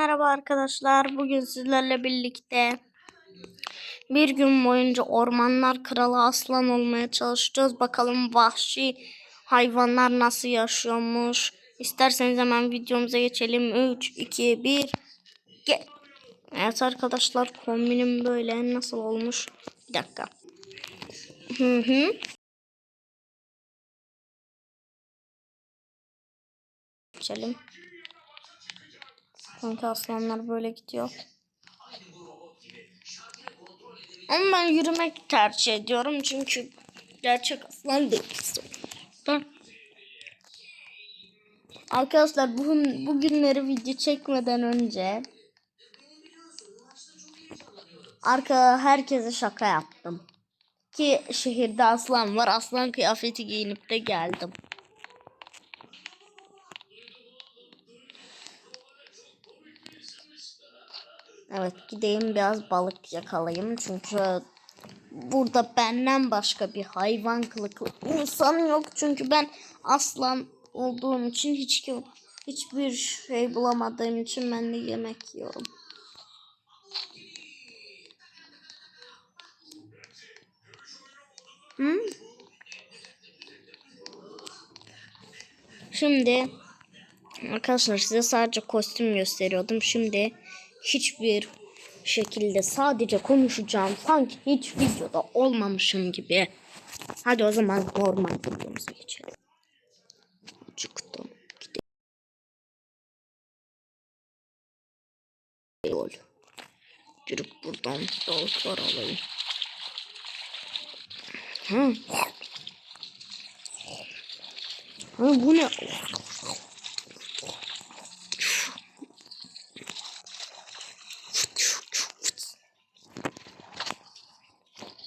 merhaba arkadaşlar. Bugün sizlerle birlikte bir gün boyunca ormanlar kralı aslan olmaya çalışacağız. Bakalım vahşi hayvanlar nasıl yaşıyormuş. İsterseniz hemen videomuza geçelim. 3, 2, 1, gel. Evet arkadaşlar kombinim böyle nasıl olmuş? Bir dakika. Hı hı. Geçelim. Çünkü aslanlar böyle gidiyor. Ama ben yürümek tercih ediyorum çünkü gerçek aslan değil. Hı. Arkadaşlar bugün bugünleri video çekmeden önce arka herkese şaka yaptım. Ki şehirde aslan var. Aslan kıyafeti giyinip de geldim. Evet gideyim biraz balık yakalayayım çünkü burada benden başka bir hayvan kılıklı insan yok çünkü ben aslan olduğum için hiç kim hiçbir şey bulamadığım için ben de yemek yiyorum. Hı? Şimdi Arkadaşlar size sadece kostüm gösteriyordum. Şimdi hiçbir şekilde sadece konuşacağım. Sanki hiç videoda olmamışım gibi. Hadi o zaman normal videomuza geçelim. Acıktım. Gidelim. Girip buradan balıklar alayım. Ha. Ha bu ne?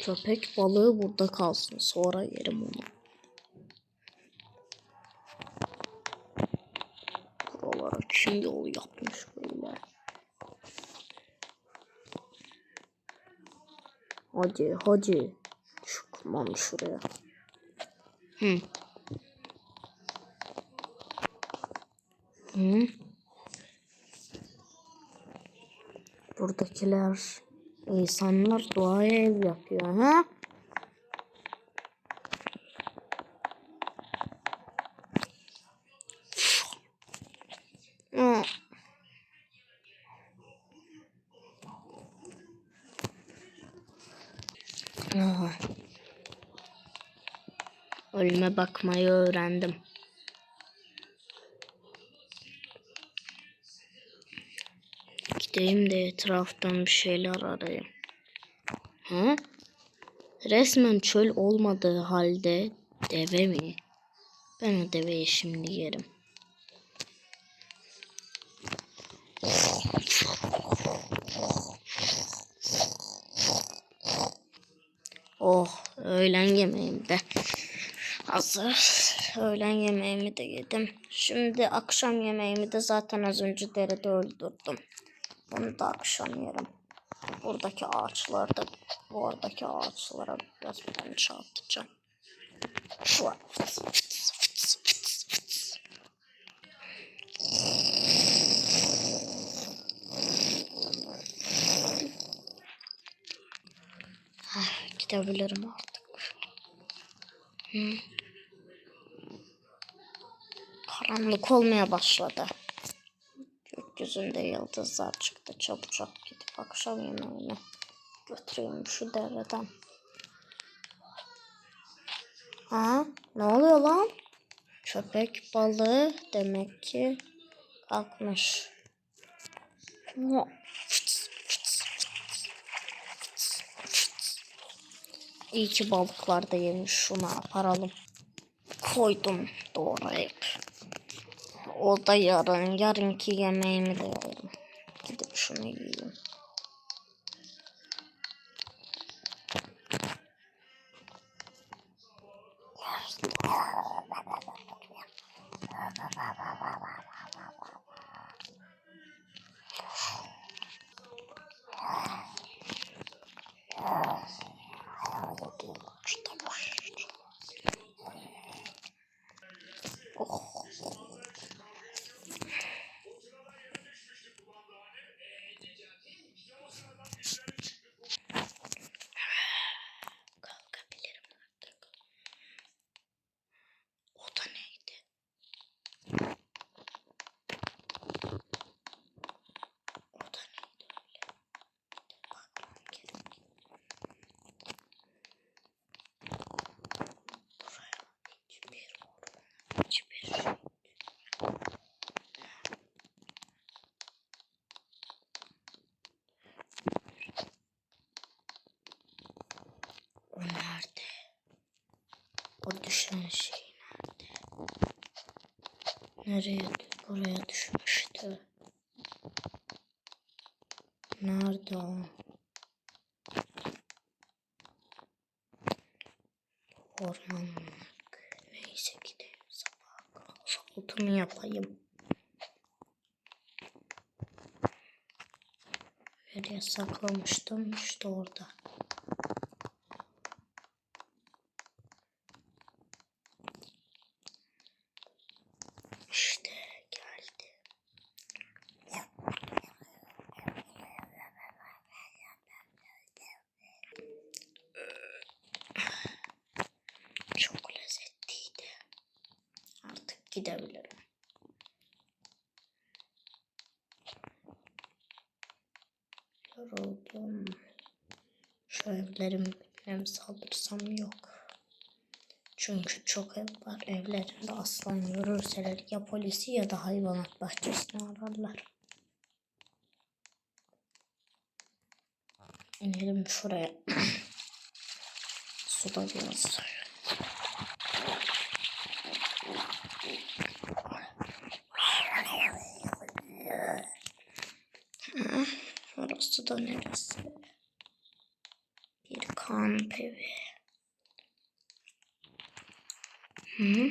Köpek balığı burada kalsın. Sonra yerim onu. Buralara kim yol yapmış böyle. Hadi hadi. Çıkmam şuraya. Hı. Hı. Buradakiler insanlar doğaya ev yapıyor ha? Hı. Ah. Ölüme bakmayı öğrendim. Gideyim de etraftan bir şeyler arayayım. Hı? Resmen çöl olmadığı halde deve mi? Ben o deveyi şimdi yerim. Oh öğlen yemeğim de hazır. Öğlen yemeğimi de yedim. Şimdi akşam yemeğimi de zaten az önce derede öldürdüm. Bunu da akşam yerim. Buradaki ağaçlarda, bu oradaki ağaçlara biraz ben çarpacağım. Şu an. Ah, Gidebilirim artık. Hı. Karanlık olmaya başladı. Gökyüzünde yıldızlar çıktı. Çabucak gidip akşam yemeğini götüreyim şu dereden. Ha? Ne oluyor lan? Köpek balığı demek ki kalkmış. İyi ki balıklar da yemiş. Şunu aparalım. Koydum doğrayıp. O da yarın. Yarınki yemeğimi de yerim. Gidip şunu yiyeyim. Düşen şey nerede? Nereye? Buraya düşmüştü. Nerede o? Ormanlık. Neyse gidelim sabah. Kahvaltımı yapayım. Nereye saklamıştım? İşte orada. İşte geldi. Çok lezzetliydi. Artık gidebilirim. Yoruldum. Şu evlerin birine mi saldırsam yok. Çünkü çok ev var. Evlerinde aslan görürseler ya polisi ya da hayvanat bahçesine ararlar. İnelim şuraya. Suda biraz. Ha, Orası da neresi? Bir kamp evi. Hı?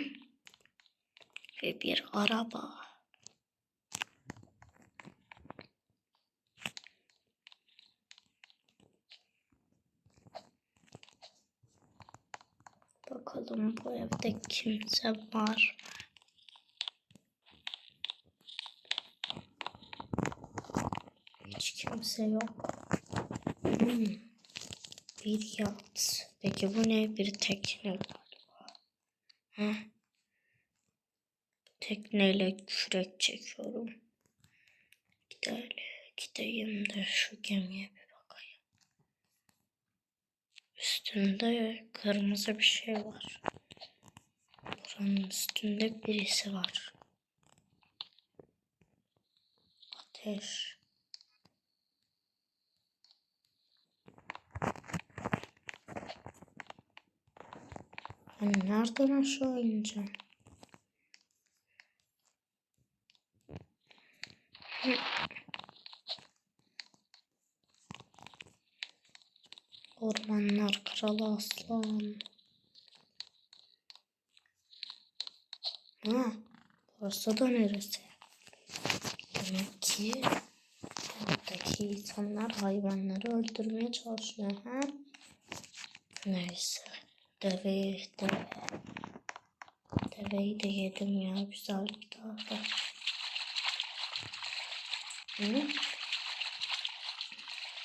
Ve bir araba. Bakalım bu evde kimse var. Hiç kimse yok. Hmm. Bir yat. Peki bu ne? Bir tekne galiba. Heh. Tekneyle kürek çekiyorum. Gidelim. Gideyim de şu gemiye bir bakayım. Üstünde kırmızı bir şey var. Buranın üstünde birisi var. Ateş. Ben nereden aşağı ineceğim? Ormanlar kralı aslan. Ha, burası da neresi? Demek ki insanlar hayvanları öldürmeye çalışıyor. Ha? Neyse. Deve, deve. Deveyi de yedim ya. Güzel bir daha. Hı?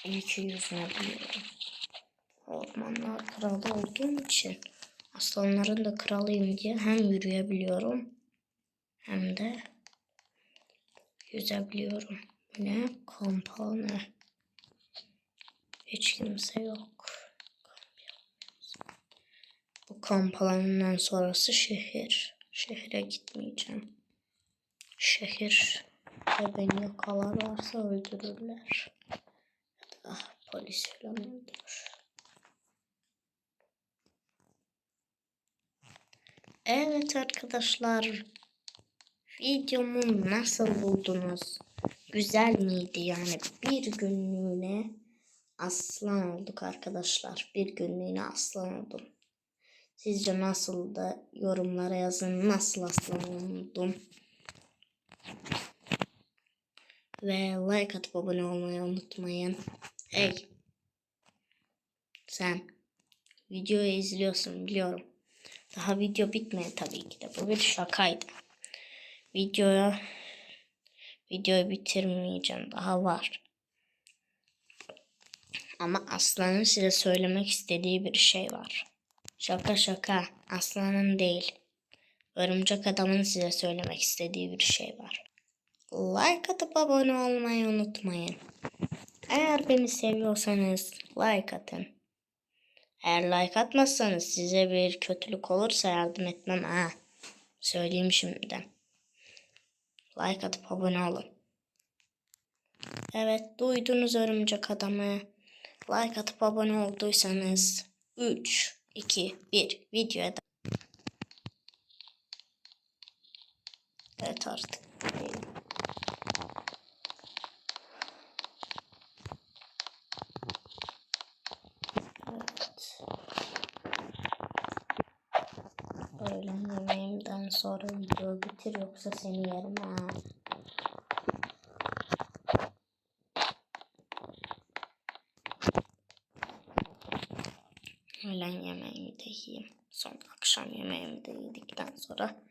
İyi ki yüzme biliyorum. Ormanlar kralı olduğum için aslanların da kralıyım diye hem yürüyebiliyorum hem de yüzebiliyorum. Ne? Kampane. Hiç kimse yok. Bu kamp sonrası şehir. Şehre gitmeyeceğim. Şehir ve beni yakalarlarsa öldürürler. Da polis falan öldürür. Evet arkadaşlar. Videomu nasıl buldunuz? Güzel miydi yani? Bir günlüğüne aslan olduk arkadaşlar. Bir günlüğüne aslan oldum. Sizce nasıl da yorumlara yazın. Nasıl aslan oldum? Ve like atıp abone olmayı unutmayın. Hey. Sen videoyu izliyorsun biliyorum. Daha video bitmedi tabii ki de. Bu bir şakaydı. Videoya videoyu bitirmeyeceğim. Daha var. Ama Aslan'ın size söylemek istediği bir şey var. Şaka şaka. Aslan'ın değil. Örümcek adamın size söylemek istediği bir şey var. Like atıp abone olmayı unutmayın. Eğer beni seviyorsanız like atın. Eğer like atmazsanız size bir kötülük olursa yardım etmem ha. Söyleyeyim şimdiden. Like atıp abone olun. Evet duydunuz örümcek adamı. Like atıp abone olduysanız 3, 2, 1 videoya da sonra videoyu bitir yoksa seni yerim ha. Öğlen yemeğimi de yiyeyim. Sonra akşam yemeğimi de yedikten sonra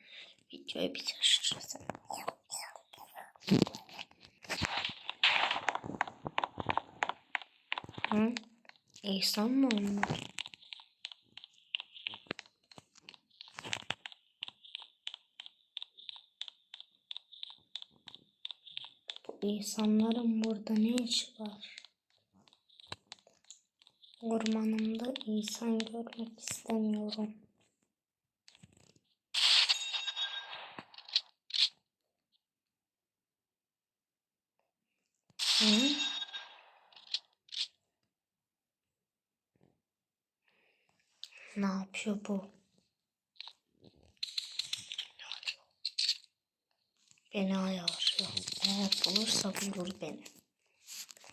videoyu bitiririz. Hı? İhsan mı olmuş? İnsanların burada ne işi var? Ormanımda insan görmek istemiyorum. Hı? Ne yapıyor bu? Beni ayarlıyor. Eğer bulursa vurur beni.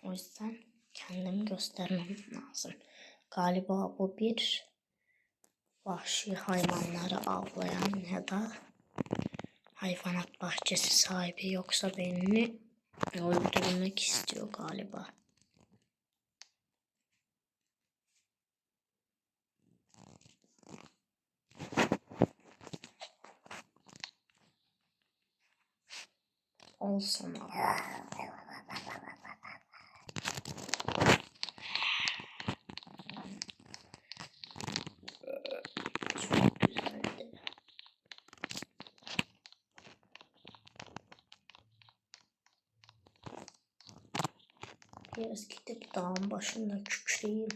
O yüzden kendimi göstermem lazım. Galiba bu bir vahşi hayvanları avlayan ya da hayvanat bahçesi sahibi yoksa beni öldürmek istiyor galiba. Olsun. Biraz gidip dağın başında kükreyeyim.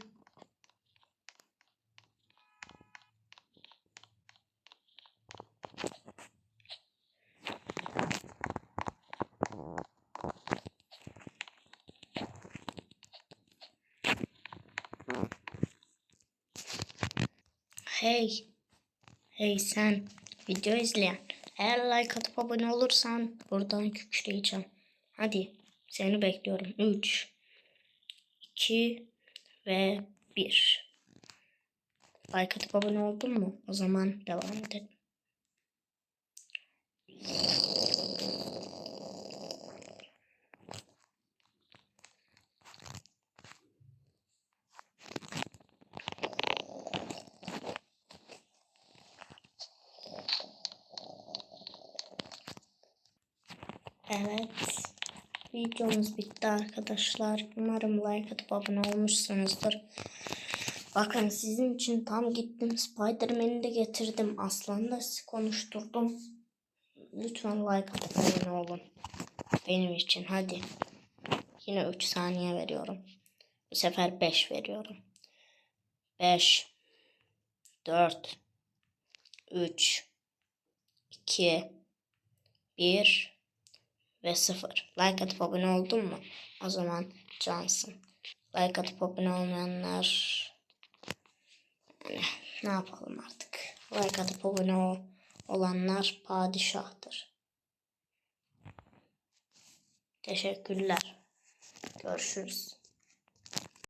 Hey, hey sen video izleyen. Eğer like atıp abone olursan buradan kükreyeceğim. Hadi seni bekliyorum. 3, 2 ve 1. Like atıp abone oldun mu? O zaman devam edelim. Evet. Videomuz bitti arkadaşlar. Umarım like atıp abone olmuşsunuzdur. Bakın sizin için tam gittim. Spiderman'i de getirdim. Aslan'la sizi konuşturdum. Lütfen like atıp abone olun. Benim için hadi. Yine 3 saniye veriyorum. Bu sefer 5 veriyorum. 5 4 3 2 1 ve 0. Like atıp abone oldun mu? O zaman cansın. Like atıp abone olmayanlar yani ne yapalım artık. Like atıp abone ol, olanlar padişahtır. Teşekkürler. Görüşürüz.